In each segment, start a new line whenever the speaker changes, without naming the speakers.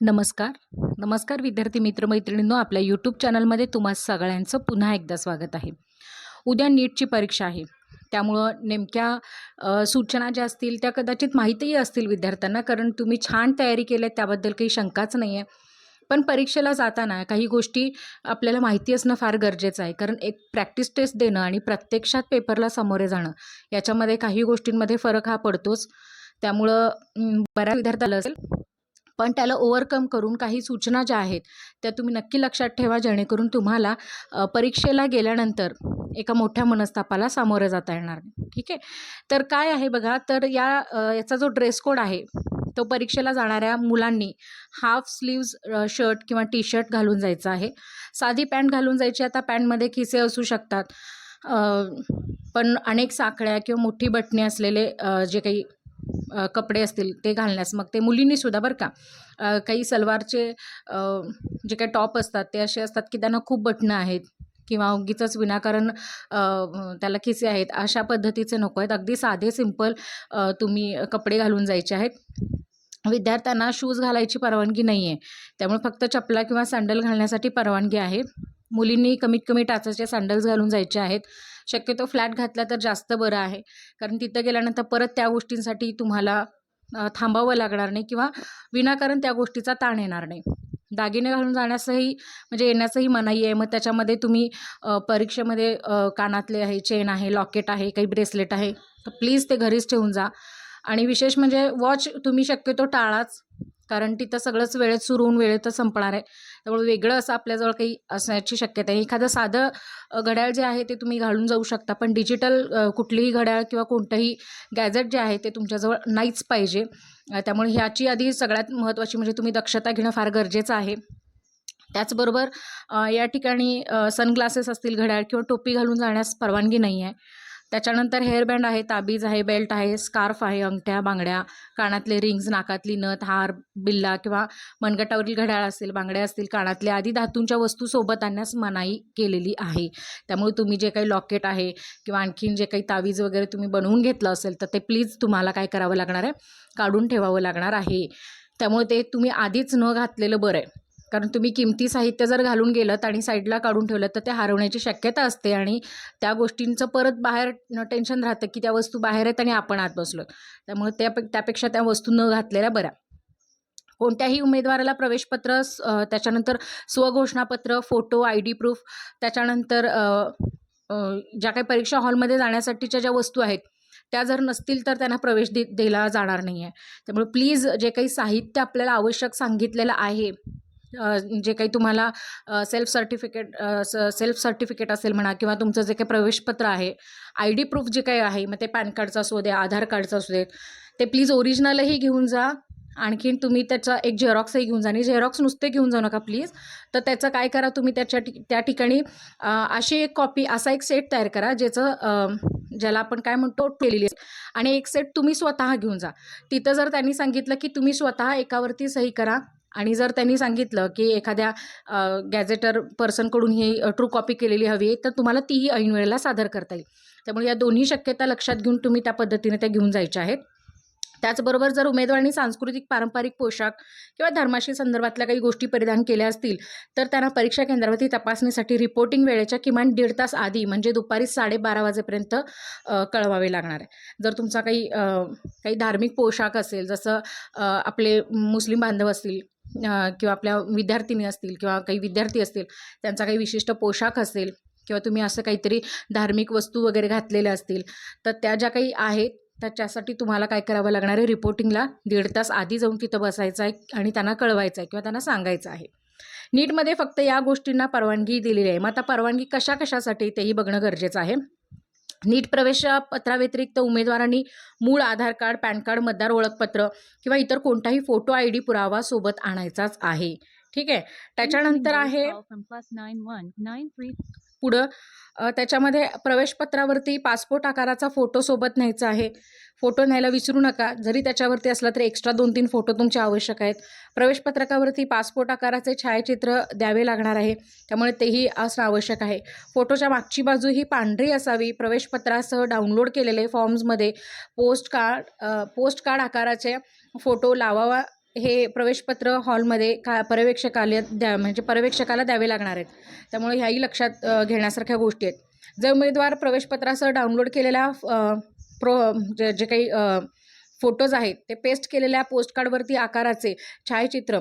नमस्कार. नमस्कार विद्यार्थी मित्रमैत्रिणींनो आपल्या यूट्यूब चॅनलमध्ये तुम्हा सगळ्यांचं पुन्हा एकदा स्वागत आहे. उद्या नीटची परीक्षा आहे. त्यामुळं नेमक्या सूचना ज्या असतील त्या कदाचित माहितीही असतील विद्यार्थ्यांना कारण तुम्ही छान तयारी केली त्याबद्दल काही शंकाच नाही आहे पण परीक्षेला जाताना काही गोष्टी आपल्याला माहिती असणं फार गरजेचं आहे कारण एक प्रॅक्टिस टेस्ट देणं आणि प्रत्यक्षात पेपरला सामोरे जाणं याच्यामध्ये काही गोष्टींमध्ये फरक हा पडतोच. त्यामुळं बऱ्याच विद्यार्थ्याला असेल पण त्याला ओव्हरकम करून काही सूचना ज्या आहेत त्या तुम्ही नक्की लक्षात ठेवा जेणेकरून तुम्हाला परीक्षेला गेल्यानंतर एका मोठ्या मनस्तापाला सामोरं जाता येणार नाही. ठीक आहे? तर काय आहे बघा तर या याचा जो ड्रेस कोड आहे तो परीक्षेला जाणाऱ्या मुलांनी हाफ स्लीव्ज शर्ट किंवा टी शर्ट घालून जायचं आहे. साधी पॅन्ट घालून जायची आता पॅन्टमध्ये खिसे असू शकतात. पण अनेक साखळ्या किंवा मोठी बटणी असलेले जे काही कपडे असतील ते घालण्यास. मग ते मुलींनीसुद्धा बरं का काही सलवारचे जे काही टॉप असतात ते असे असतात की त्यांना खूप बटणं आहेत किंवा उगीचच विनाकारण त्याला खिसे आहेत. अशा पद्धतीचे नको आहेत. अगदी साधे सिंपल तुम्ही कपडे घालून जायचे आहेत. विद्यार्थ्यांना शूज घालायची परवानगी नाही आहे त्यामुळे फक्त चपला किंवा सँडल घालण्यासाठी परवानगी आहे. मुलींनी कमीत कमी टाचाचे सँडल्स घालून जायचे आहेत. शक्यतो फ्लॅट घातला तर जास्त बरं आहे. कारण तिथं गेल्यानंतर परत त्या गोष्टींसाठी तुम्हाला थांबावं लागणार नाही किंवा विनाकारण त्या गोष्टीचा ताण येणार नाही. दागिने घालून जाण्यासही म्हणजे येण्यासही मनाई आहे. मग त्याच्यामध्ये तुम्ही परीक्षेमध्ये कानातले आहे चेन आहे लॉकेट आहे काही ब्रेसलेट आहे. तर प्लीज ते घरीच ठेवून जा. आणि विशेष म्हणजे वॉच तुम्ही शक्यतो टाळाच. कारण तिथं सगळंच वेळेत सुरू होऊन वेळेतच संपणार आहे. त्यामुळे वेगळं असं आपल्याजवळ काही असण्याची शक्यता आहे. एखादं साधं घड्याळ जे आहे ते तुम्ही घालून जाऊ शकता. पण डिजिटल कुठलीही घड्याळ किंवा कोणतंही गॅजेट जे आहे ते तुमच्याजवळ नाहीच पाहिजे. त्यामुळे ह्याची आधी सगळ्यात महत्त्वाची म्हणजे तुम्ही दक्षता घेणं फार गरजेचं आहे. त्याचबरोबर या ठिकाणी सनग्लासेस असतील घड्याळ किंवा टोपी घालून जाण्यास परवानगी नाही आहे. त्याच्यानंतर हेअरबँड आहे ताबीज आहे बेल्ट आहे स्कार्फ आहे अंगठ्या बांगड्या कानातले रिंग्स नाकातली नथ हार बिल्ला किंवा मनगटावरील घड्याळ असतील बांगड्या असतील कानातल्या आदी धातूंच्या वस्तू सोबत आणण्यास मनाई केलेली आहे. त्यामुळे तुम्ही जे काही लॉकेट आहे किंवा आणखीन जे काही तावीज वगैरे तुम्ही बनवून घेतलं असेल तर ते प्लीज तुम्हाला काय करावं लागणार आहे? काढून ठेवावं लागणार आहे. त्यामुळे ते तुम्ही आधीच न घातलेलं बरं आहे. कारण तुम्ही किमती साहित्य जर घालून गेलं आणि साईडला काढून ठेवलं तर ते हरवण्याची शक्यता असते आणि त्या गोष्टींचं परत बाहेर टेन्शन राहतं की त्या वस्तू बाहेर आहेत आणि आपण आत बसलो त्यामुळे त्या त्यापेक्षा त्या वस्तू न घातलेल्या बऱ्या. कोणत्याही उमेदवाराला प्रवेशपत्र स- त्याच्यानंतर स्वघोषणापत्र फोटो आय डी प्रूफ त्याच्यानंतर ज्या काही परीक्षा हॉलमध्ये जाण्यासाठीच्या ज्या वस्तू आहेत त्या जर नसतील तर त्यांना प्रवेश दे दिला जाणार नाही आहे त्यामुळे प्लीज जे काही साहित्य आपल्याला आवश्यक सांगितलेलं आहे जे काही तुम्हाला सेल्फ सर्टिफिकेट सेल्फ सर्टिफिकेट असेल म्हणा किंवा तुमचं जे काही प्रवेशपत्र आहे आय डी प्रूफ जे काही आहे मग ते पॅन कार्डचं असू दे आधार कार्डचं असू दे ते प्लीज ओरिजिनलही घेऊन जा. आणखीन तुम्ही त्याचा एक झेरॉक्सही घेऊन जा. आणि झेरॉक्स नुसते घेऊन जाऊ नका प्लीज तर त्याचं काय करा तुम्ही त्याच्या त्या ठिकाणी अशी एक कॉपी असा एक सेट तयार करा ज्याचं ज्याला आपण काय म्हणतो केलेली आणि एक सेट तुम्ही स्वतः घेऊन जा. तिथं जर त्यांनी सांगितलं की तुम्ही स्वतः एकावरती सही करा आणि जर त्यांनी सांगितलं की एखाद्या गॅजेटर पर्सनकडून ही ट्रू कॉपी केलेली हवी आहे तर तुम्हाला तीही ऐन वेळेला सादर करता येईल. त्यामुळे या दोन्ही शक्यता लक्षात घेऊन तुम्ही त्या पद्धतीने त्या घेऊन जायच्या आहेत. त्याचबरोबर जर उमेदवारांनी सांस्कृतिक पारंपरिक पोशाख किंवा धर्माशी संदर्भातल्या काही गोष्टी परिधान केल्या असतील तर त्यांना परीक्षा केंद्रावरती तपासणीसाठी रिपोर्टिंग वेळेच्या किमान दीड तास आधी म्हणजे दुपारी साडेबारा वाजेपर्यंत कळवावे लागणार आहे. जर तुमचा काही काही धार्मिक पोशाख असेल जसं आपले मुस्लिम बांधव असतील किंवा आपल्या विद्यार्थिनी असतील किंवा काही विद्यार्थी असतील त्यांचा काही विशिष्ट पोशाख असेल किंवा तुम्ही असं काहीतरी धार्मिक वस्तू वगैरे घातलेल्या असतील तर त्या ज्या काही आहेत त्याच्यासाठी तुम्हाला काय करावं लागणार आहे? रिपोर्टिंगला दीड तास आधी जाऊन तिथं बसायचं आहे आणि त्यांना कळवायचं आहे किंवा त्यांना सांगायचं आहे. नीटमध्ये फक्त या गोष्टींना परवानगी दिलेली आहे. मग आता परवानगी कशा कशासाठी तेही बघणं गरजेचं आहे. नीट प्रवेश पत्राव्यतिरिक्त उमेदवारांनी मूळ आधार कार्ड पॅन कार्ड मतदार ओळखपत्र किंवा इतर कोणताही फोटो आय डी पुरावा सोबत आणायचाच आहे. ठीक आहे? त्याच्यानंतर आहे पुढं त्याच्यामध्ये प्रवेशपत्रावरती पासपोर्ट आकाराचा फोटो सोबत न्यायचा आहे. फोटो न्यायला विसरू नका. जरी त्याच्यावरती असला तरी एक्स्ट्रा दोन तीन फोटो तुमचे आवश्यक आहेत. प्रवेशपत्रकावरती पासपोर्ट आकाराचे छायाचित्र द्यावे लागणार आहे. त्यामुळे तेही असणं आवश्यक आहे. फोटोच्या मागची बाजू ही पांढरी असावी. प्रवेशपत्रासह डाउनलोड केलेले फॉर्म्समध्ये पोस्ट कार्ड पोस्ट कार्ड आकाराचे फोटो लावावा हे प्रवेशपत्र हॉलमध्ये का पर्यवेक्षकाला द्या म्हणजे पर्यवेक्षकाला द्यावे लागणार आहेत. त्यामुळे ह्याही लक्षात घेण्यासारख्या गोष्टी आहेत. जर उमेदवार प्रवेशपत्रासह डाउनलोड केलेल्या प्रो जे जे काही फोटोज आहेत ते पेस्ट केलेल्या पोस्टकार्डवरती आकाराचे छायाचित्र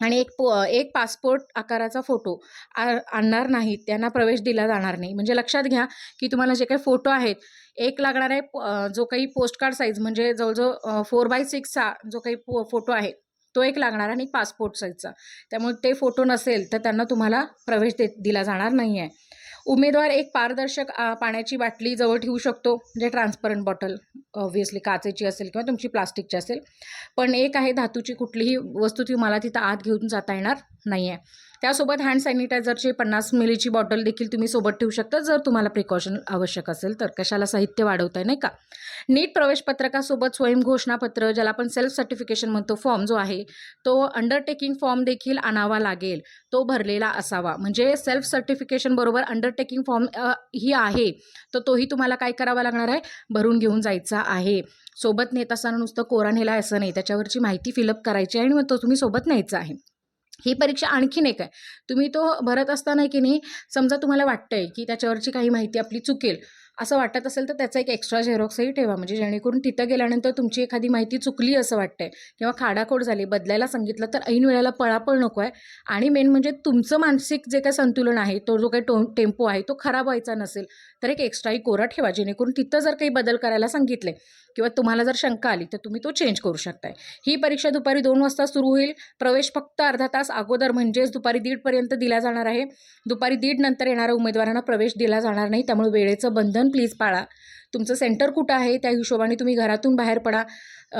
आणि एक पो एक पासपोर्ट आकाराचा फोटो आ आणणार नाहीत त्यांना प्रवेश दिला जाणार नाही. म्हणजे लक्षात घ्या की तुम्हाला जे काही फोटो आहेत एक लागणार आहे जो काही पोस्टकार्ड साईज म्हणजे जवळजवळ फोर बाय सिक्सचा जो काही फोटो आहे तो एक लागणार आणि एक पासपोर्ट साईजचा त्यामुळे ते फोटो नसेल तर त्यांना तुम्हाला प्रवेश दे दिला जाणार नाही आहे उमेदवार एक पारदर्शक पाण्याची बाटली जवळ ठेवू शकतो म्हणजे ट्रान्सपरंट बॉटल ऑब्व्हियसली काचेची असेल किंवा तुमची प्लास्टिकची असेल. पण एक आहे धातूची कुठलीही वस्तू तुम्हाला तिथं आत घेऊन जाता येणार नाही आहे त्यासोबत हँड सॅनिटायझरची पन्नास मिलीची बॉटल देखील तुम्ही सोबत ठेवू शकता जर तुम्हाला प्रिकॉशन आवश्यक असेल तर. कशाला साहित्य वाढवताय नाही का? नीट प्रवेशपत्रकासोबत स्वयंघोषणापत्र ज्याला आपण सेल्फ सर्टिफिकेशन म्हणतो फॉर्म जो आहे तो अंडरटेकिंग फॉर्म देखील आणावा लागेल. तो भरलेला असावा. म्हणजे सेल्फ सर्टिफिकेशन बरोबर अंडरटेकिंग फॉर्म ही आहे. तर तोही तुम्हाला काय करावा लागणार आहे? भरून घेऊन जायचा आहे. सोबत नेत असताना नुसतं कोरा नेला असं नाही. त्याच्यावरची माहिती फिलअप करायची आहे आणि मग तो तुम्ही सोबत न्यायचा आहे. ही परीक्षा आणखीन एक आहे. तुम्ही तो भरत असताना की नाही समजा तुम्हाला वाटतंय की त्याच्यावरची काही माहिती आपली चुकेल असं वाटत असेल तर त्याचा एक एक्स्ट्रा झेरॉक्सही ठेवा. म्हणजे जेणेकरून तिथं गेल्यानंतर तुमची एखादी माहिती चुकली असं वाटतंय किंवा खाडाखोड झाली बदलायला सांगितलं तर ऐन वेळेला पळापळ नको आहे. आणि मेन म्हणजे तुमचं मानसिक जे काही संतुलन आहे तो जो काही टो टेम्पो आहे तो खराब व्हायचा नसेल तर एक एक्स्ट्राही कोरा ठेवा जेणेकरून तिथं जर काही बदल करायला सांगितले किंवा तुम्हाला जर शंका आली तर तुम्ही तो चेंज करू शकताय. ही परीक्षा दुपारी दोन वाजता सुरू होईल. प्रवेश फक्त अर्धा तास अगोदर म्हणजेच दुपारी दीडपर्यंत दिला जाणार आहे. दुपारी दीड नंतर येणाऱ्या उमेदवारांना प्रवेश दिला जाणार नाही त्यामुळे वेळेचं बंधन प्लीज पाळा. तुमचं सेंटर कुठं आहे त्या हिशोबाने तुम्ही घरातून बाहेर पडा.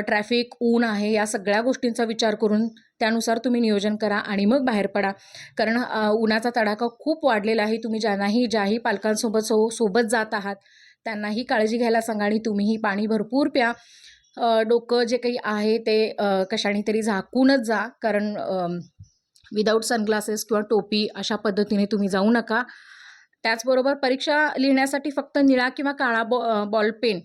ट्रॅफिक ऊन आहे या सगळ्या गोष्टींचा विचार करून त्यानुसार तुम्ही नियोजन करा आणि मग बाहेर पडा. कारण उन्हाचा तडाखा खूप वाढलेला आहे. तुम्ही ज्यांनाही ज्याही पालकांसोबत सो सोबत जात आहात त्यांनाही काळजी घ्यायला सांगा आणि तुम्हीही पाणी भरपूर प्या. डोकं जे काही आहे ते कशाने तरी झाकूनच जा. कारण विदाऊट सनग्लासेस किंवा टोपी अशा पद्धतीने तुम्ही जाऊ नका. त्याचबरोबर परीक्षा लिहिण्यासाठी फक्त निळा किंवा काळा बॉ बॉल पेन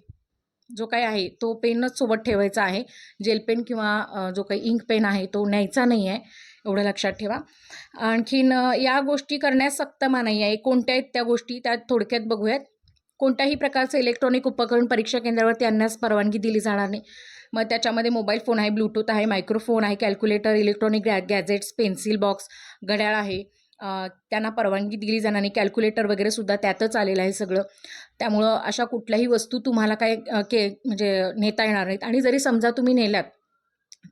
जो काय आहे तो पेनच सोबत ठेवायचा आहे. जेल पेन किंवा जो काही इंक पेन आहे तो न्यायचा नाही आहे एवढं लक्षात ठेवा. आणखीन या गोष्टी करण्यास सक्त नाही आहे. कोणत्या आहेत त्या गोष्टी त्या थोडक्यात बघूयात. कोणत्याही प्रकारचं इलेक्ट्रॉनिक उपकरण परीक्षा केंद्रावरती आणण्यास परवानगी दिली जाणार नाही. मग त्याच्यामध्ये मोबाईल फोन आहे ब्लूटूथ आहे मायक्रोफोन आहे कॅल्क्युलेटर इलेक्ट्रॉनिक गॅ गॅजेट्स पेन्सिल बॉक्स घड्याळ आहे. त्यांना परवानगी दिली जाणार नाही. कॅल्क्युलेटर वगैरे सुद्धा त्यातच आलेलं आहे सगळं. त्यामुळं अशा कुठल्याही वस्तू तुम्हाला काय के म्हणजे नेता येणार नाहीत. आणि जरी समजा तुम्ही नेल्यात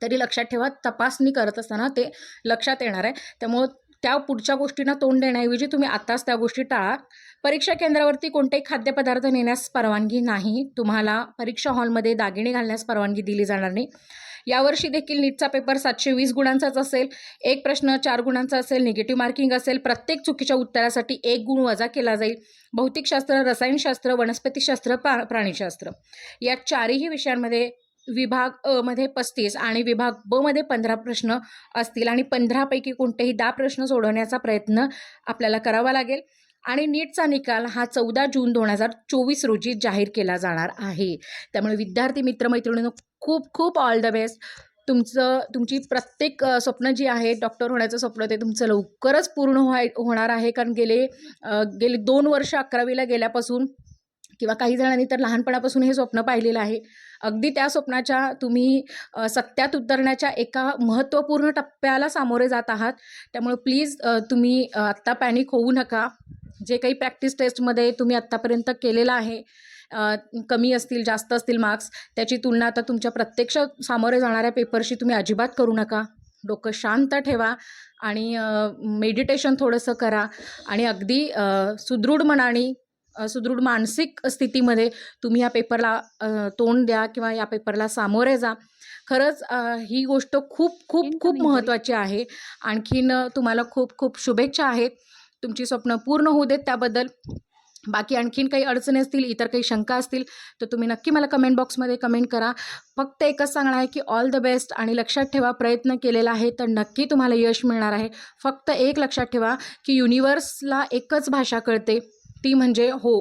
तरी लक्षात ठेवा तपासणी करत असताना ते लक्षात येणार आहे. त्यामुळं त्या पुढच्या गोष्टींना तोंड देण्याऐवजी तुम्ही आत्ताच त्या गोष्टी टाळा. परीक्षा केंद्रावरती कोणतेही खाद्यपदार्थ नेण्यास परवानगी नाही. तुम्हाला परीक्षा हॉलमध्ये दागिने घालण्यास परवानगी दिली जाणार नाही. यावर्षी देखील नीटचा पेपर सातशे वीस गुणांचाच असेल एक प्रश्न चार गुणांचा असेल निगेटिव्ह मार्किंग असेल प्रत्येक चुकीच्या उत्तरासाठी एक गुण वजा केला जाईल. भौतिकशास्त्र रसायनशास्त्र वनस्पतीशास्त्र प्रा प्राणीशास्त्र. या चारही विषयांमध्ये विभाग अ मध्ये पस्तीस आणि विभाग ब मध्ये पंधरा प्रश्न असतील आणि पंधरापैकी कोणतेही दहा प्रश्न सोडवण्याचा प्रयत्न आपल्याला करावा लागेल. आणि नीटचा निकाल हा चौदा जून दोन हजार चोवीस रोजी जाहीर केला जाणार आहे. त्यामुळे विद्यार्थी मित्रमैत्रिणींनो खूप खूप ऑल द बेस्ट तुमचं तुमची प्रत्येक स्वप्न जी आहे डॉक्टर होण्याचं स्वप्न ते तुमचं लवकरच पूर्ण व्हाय होणार आहे. कारण गेले गेले दोन वर्ष अकरावीला गेल्यापासून किंवा काही जणांनी तर लहानपणापासून हे स्वप्न पाहिलेलं आहे. अगदी त्या स्वप्नाच्या तुम्ही सत्यात उतरण्याच्या एका महत्त्वपूर्ण टप्प्याला सामोरे जात आहात. त्यामुळे प्लीज तुम्ही आत्ता पॅनिक होऊ नका. जे काही प्रॅक्टिस टेस्टमध्ये तुम्ही आत्तापर्यंत केलेलं आहे कमी असतील जास्त असतील मार्क्स त्याची तुलना आता तुमच्या प्रत्यक्ष सामोरे जाणाऱ्या पेपरशी तुम्ही अजिबात करू नका. डोकं शांत ठेवा आणि मेडिटेशन थोडंसं करा आणि अगदी सुदृढ मनाने सुदृढ मानसिक स्थितीमध्ये तुम्ही या पेपरला तोंड द्या किंवा या पेपरला सामोरे जा. खरंच ही गोष्ट खूप खूप खूप महत्त्वाची आहे. आणखीन तुम्हाला खूप खूप शुभेच्छा आहेत. तुमची स्वप्न पूर्ण होऊ देत त्याबद्दल. बाकी आणखीन काही अडचणी असतील इतर काही शंका असतील तर तुम्ही नक्की मला कमेंट बॉक्समध्ये कमेंट करा. फक्त एकच सांगणार आहे की ऑल द बेस्ट आणि लक्षात ठेवा प्रयत्न केलेला आहे तर नक्की तुम्हाला यश मिळणार आहे. फक्त एक लक्षात ठेवा की युनिवर्सला एकच भाषा कळते ती म्हणजे हो.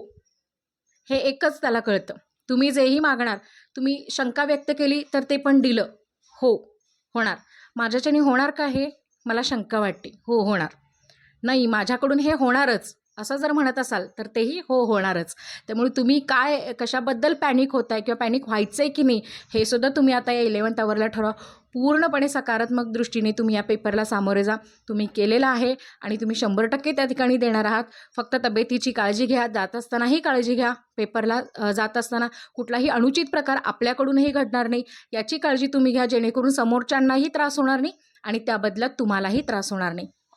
हे एकच त्याला कळतं. तुम्ही जेही मागणार तुम्ही शंका व्यक्त केली तर ते पण दिलं. हो होणार. माझ्याच्याने होणार का हे? मला शंका वाटते. हो होणार. नाही माझ्याकडून हे होणारच. असं जर म्हणत असाल तर तेही हो होणारच. त्यामुळे तुम्ही काय कशाबद्दल पॅनिक होत आहे किंवा पॅनिक व्हायचं आहे की नाही हे सुद्धा तुम्ही आता या इलेवन्थ आवरला ठरवा. पूर्णपणे सकारात्मक दृष्टीने तुम्ही या पेपरला सामोरे जा. तुम्ही केलेलं आहे आणि तुम्ही शंभर टक्के त्या ठिकाणी देणार आहात. फक्त तब्येतीची काळजी घ्या जात असतानाही काळजी घ्या पेपरला जात असताना. कुठलाही अनुचित प्रकार आपल्याकडूनही घडणार नाही. याची काळजी तुम्ही घ्या जेणेकरून समोरच्यांनाही त्रास होणार नाही आणि त्या बदल्यात तुम्हालाही त्रास होणार नाही.